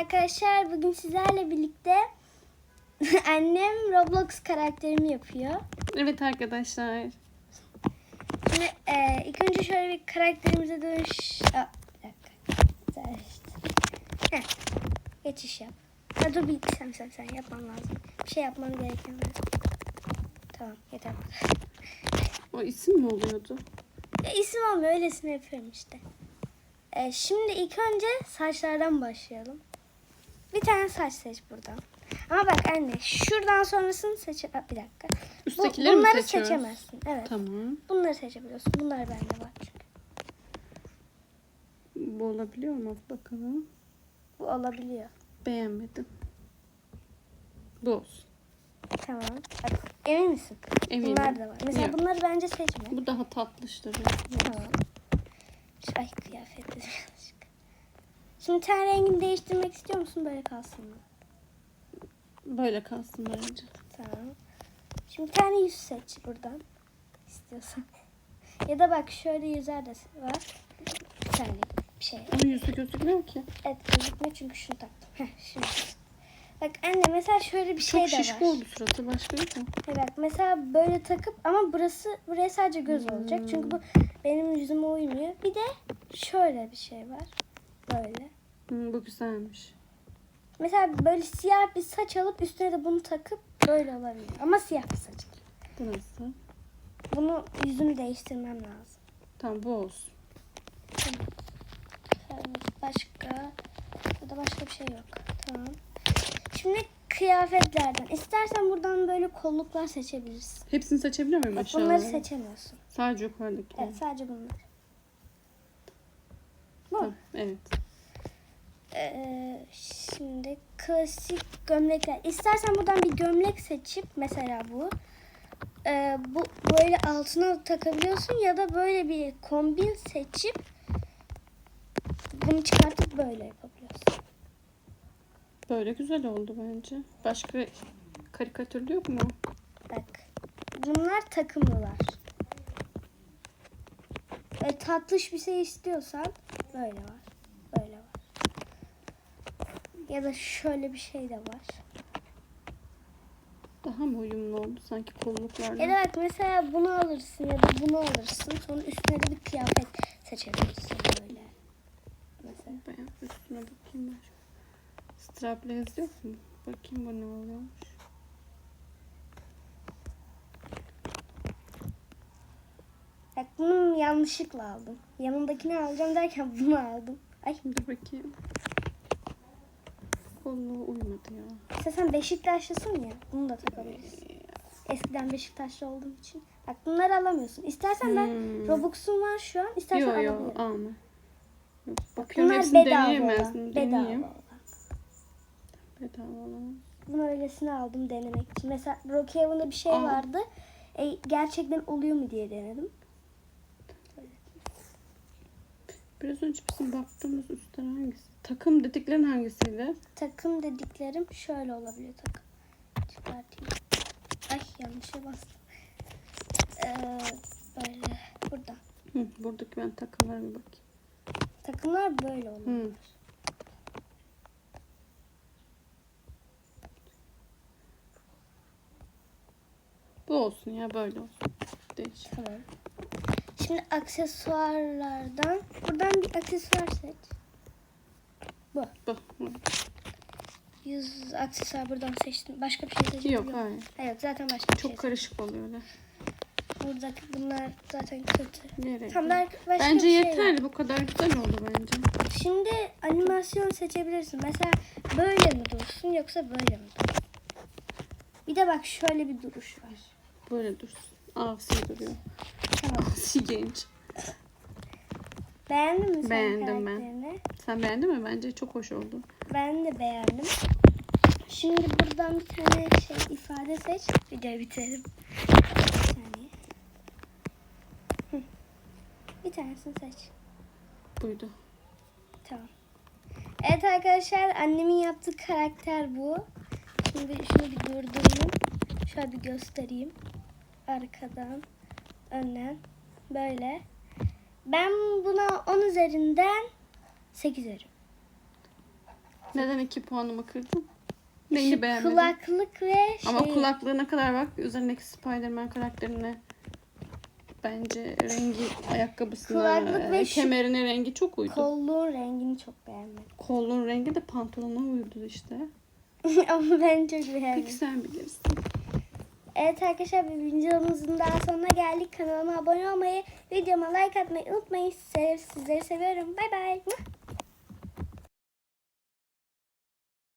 arkadaşlar. Bugün sizlerle birlikte annem Roblox karakterimi yapıyor. Evet arkadaşlar. Şimdi e, ilk önce şöyle bir karakterimize dönüş... Aa, bir dakika. İşte. Heh. Geçiş yap. Ha, dur bir sen sen sen yapman lazım. Bir şey yapmam gereken var. Tamam yeter. O isim mi oluyordu? E, isim olmuyor öylesine yapıyorum işte. E, şimdi ilk önce saçlardan başlayalım. Bir tane saç seç buradan. Ama bak anne şuradan sonrasını seç... Bir dakika. Bu- Üsttekileri mi bunları seçiyoruz? seçemezsin. Evet. Tamam. Bunları seçebiliyorsun. Bunlar bende var çünkü. Bu olabiliyor mu? Bakalım. Bu olabiliyor. Beğenmedim. Bu olsun. Tamam. Bak, emin misin? Eminim. Bunlar da var. Mesela Yok. bunları bence seçme. Bu daha tatlıştır. Tamam. Şu, ay kıyafetleri. Şimdi ten rengini değiştirmek istiyor musun? Böyle kalsın mı? Böyle kalsın bence. Tamam. Şimdi tane yüz seç buradan. İstiyorsan. ya da bak şöyle yüzler de var. Bir tane bir şey. Onun yüzü gözükmüyor ki. Evet gözükmüyor çünkü şunu taktım. Heh, şimdi. Bak anne mesela şöyle bir şey Çok de şişko var. oldu suratı. Başka yok mu? Evet, mesela böyle takıp ama burası buraya sadece göz Hmm. olacak. Çünkü bu benim yüzüme uymuyor. Bir de şöyle bir şey var. Böyle. Hmm, bu güzelmiş. Mesela böyle siyah bir saç alıp üstüne de bunu takıp böyle olabilir. Ama siyah bir saç. Burası. Bunu yüzünü değiştirmem lazım. Tamam bu olsun. Şöyle Başka. Burada başka bir şey yok. Tamam. Şimdi kıyafetlerden. İstersen buradan böyle kolluklar seçebilirsin. Hepsini seçebiliyor muyum aşağıya? bunları seçemiyorsun. Sadece yukarıdaki. Evet sadece bunlar. Bu. Tamam, evet. Ee, şimdi klasik gömlekler. İstersen buradan bir gömlek seçip mesela bu. Ee, bu böyle altına takabiliyorsun ya da böyle bir kombin seçip bunu çıkartıp böyle yapabiliyorsun. Böyle güzel oldu bence. Başka karikatürlü yok mu? Bak. Bunlar takımlılar. E, tatlış bir şey istiyorsan böyle var. Ya da şöyle bir şey de var. Daha mı uyumlu oldu sanki kolluklarla? Ya da bak mesela bunu alırsın ya da bunu alırsın. Sonra üstüne de bir kıyafet seçebilirsin böyle. Mesela. Ben üstüne bakayım ben. Strapless yok mu? Bakayım bu ne oluyormuş. Bak bunu yanlışlıkla aldım. Yanındakini alacağım derken bunu aldım. Ay Dur bakayım. Kolluğu uymadı ya. işte sen Beşiktaşlısın ya. Bunu da takabilirsin. Eskiden Beşiktaşlı olduğum için. Bak bunları alamıyorsun. İstersen ben Hmm. Robux'um var şu an. İstersen Yok yok alabilirim. alma. Bakıyorum Bunlar hepsini bedava deneyemez olan. miyim? Bedava Deneyeyim. olan. Bedava olan. Bunu öylesine aldım denemek için. Mesela Brookhaven'da bir şey vardı. E, gerçekten oluyor mu diye denedim. Biraz önce bizim baktığımız üstler hangisi? Takım dediklerin hangisiydi? Takım dediklerim şöyle olabiliyor takım. Çıkartayım. Ay yanlışa bastım. Ee, böyle burada. Hı, buradaki ben takımlara bir bakayım. Takımlar böyle oluyor. Hı. Bu olsun ya böyle olsun. Değişik. Tamam. Şimdi aksesuarlardan buradan bir aksesuar seç. Bu. Bu. Hı. Yüz aksesuar buradan seçtim. Başka bir şey seçtim. Yok hayır. Hayır zaten başka bir Çok şey. karışık oluyor öyle. Buradaki bunlar zaten kötü. Nereye? Tam başka Bence bir şey yok. yeterli. Bu kadar güzel oldu bence. Şimdi animasyon seçebilirsin. Mesela böyle mi dursun yoksa böyle mi dursun? Bir de bak şöyle bir duruş var. Böyle dursun. Asi duruyor. Asi genç. Beğendin mi sen Beğendim ben. karakterini? Sen beğendin mi? Bence çok hoş oldu. Ben de beğendim. Şimdi buradan bir tane şey ifade seç. Videoyu bitirelim. Bir saniye. Hı. Bir tanesini seç. Buydu. Tamam. Evet arkadaşlar annemin yaptığı karakter bu. Şimdi şunu bir durdurayım. Şöyle bir göstereyim. Arkadan, önden, böyle. Ben buna 10 üzerinden 8 veririm. Neden iki puanımı kırdın? Neyini Şu beğenmedin? kulaklık ve şey. Ama kulaklığına kadar bak üzerindeki Spider-Man karakterine. Bence rengi ayakkabısına, Kulaklık ve e, şu kemerine rengi çok uydu. kolluğun rengini çok beğenmedim. Kolun rengi de pantolona uydu işte. Ama ben çok beğendim. Peki sen bilirsin. Evet arkadaşlar bir videomuzun daha sonuna geldik. Kanalıma abone olmayı, videoma like atmayı unutmayın. Sizleri, sizleri seviyorum. Bay bay.